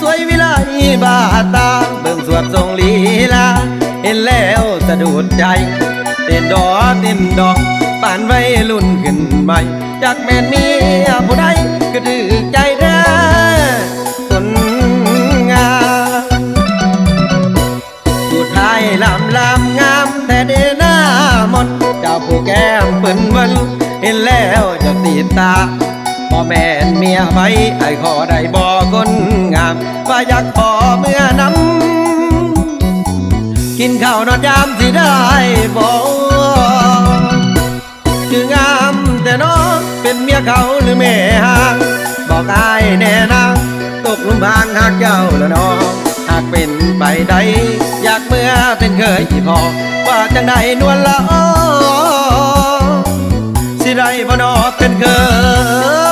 สวยวิไลบาตา เบิ่งสวดทรงลีลา เห็นแล้วสะดุดใจ เต้นดอเต้นดอกปานไว้รุ่นขึ้นใหม่จากแม่นเมียผู้ใดก็ดื้อใจแท้คนงามผู้ายลำลำงามแต่เดหน้ามนเจ้าผู้แก้มเปิ้นวินเห็นแล้วจะติดตาพ่อแม่นเมียไปไอ้ขอได้บอกคน ว่าอยากขอเมื่อนำกินข้าวนอนยามสิได้บอกคืองามแต่น้องเป็นเมียเขาหรือแม่หางบอกอายแน่นางตกลุมพางหักเจ้าแล้วน้องหากเป็นไปได้อยากเมื่อเป็นเคยพอว่าจังใดนวลละออสิได้บ่นอเป็นเคย